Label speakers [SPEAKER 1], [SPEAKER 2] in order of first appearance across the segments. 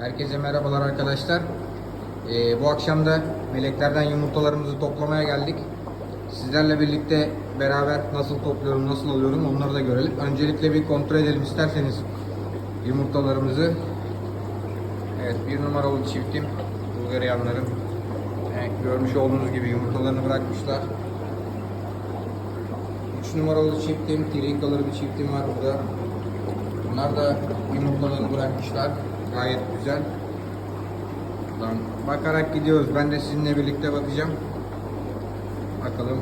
[SPEAKER 1] Herkese merhabalar arkadaşlar. Ee, bu akşam da meleklerden yumurtalarımızı toplamaya geldik. Sizlerle birlikte beraber nasıl topluyorum, nasıl alıyorum onları da görelim. Öncelikle bir kontrol edelim isterseniz yumurtalarımızı. Evet bir numaralı çiftim Bulgaryanların. Evet, görmüş olduğunuz gibi yumurtalarını bırakmışlar. 3 numaralı çiftim, trikalı bir çiftim var burada. Bunlar da yumurtalarını bırakmışlar. Gayet güzel. Buradan bakarak gidiyoruz. Ben de sizinle birlikte bakacağım. Bakalım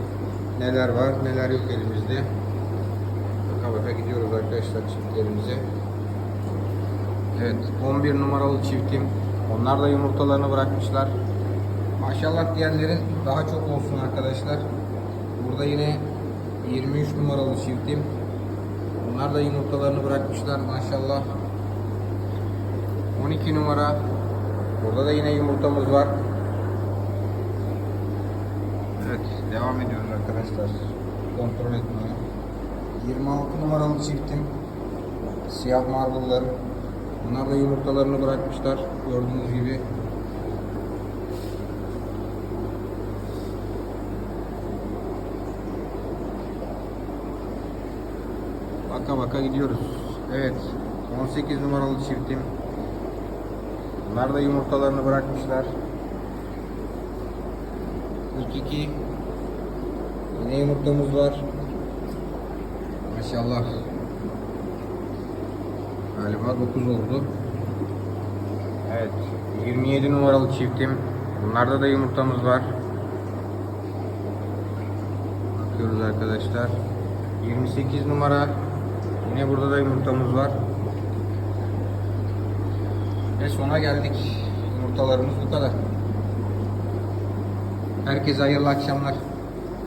[SPEAKER 1] neler var, neler yok elimizde. Baka baka gidiyoruz arkadaşlar çiftlerimize. Evet, 11 numaralı çiftim. Onlar da yumurtalarını bırakmışlar. Maşallah diğerlerin daha çok olsun arkadaşlar. Burada yine 23 numaralı çiftim. Bunlar da yumurtalarını bırakmışlar maşallah. 12 numara. Burada da yine yumurtamız var. Evet, devam ediyoruz arkadaşlar. Kontrol etmeye. 26 numaralı çiftim. Siyah marble'lar. Bunlar da yumurtalarını bırakmışlar. Gördüğünüz gibi. Baka baka gidiyoruz. Evet. 18 numaralı çiftim. Bunlar da yumurtalarını bırakmışlar. 42 Yine yumurtamız var. Maşallah. Galiba 9 oldu. Evet. 27 numaralı çiftim. Bunlarda da yumurtamız var. Bakıyoruz arkadaşlar. 28 numara. Yine burada da yumurtamız var. Ve sona geldik. Yumurtalarımız bu kadar. Herkese hayırlı akşamlar.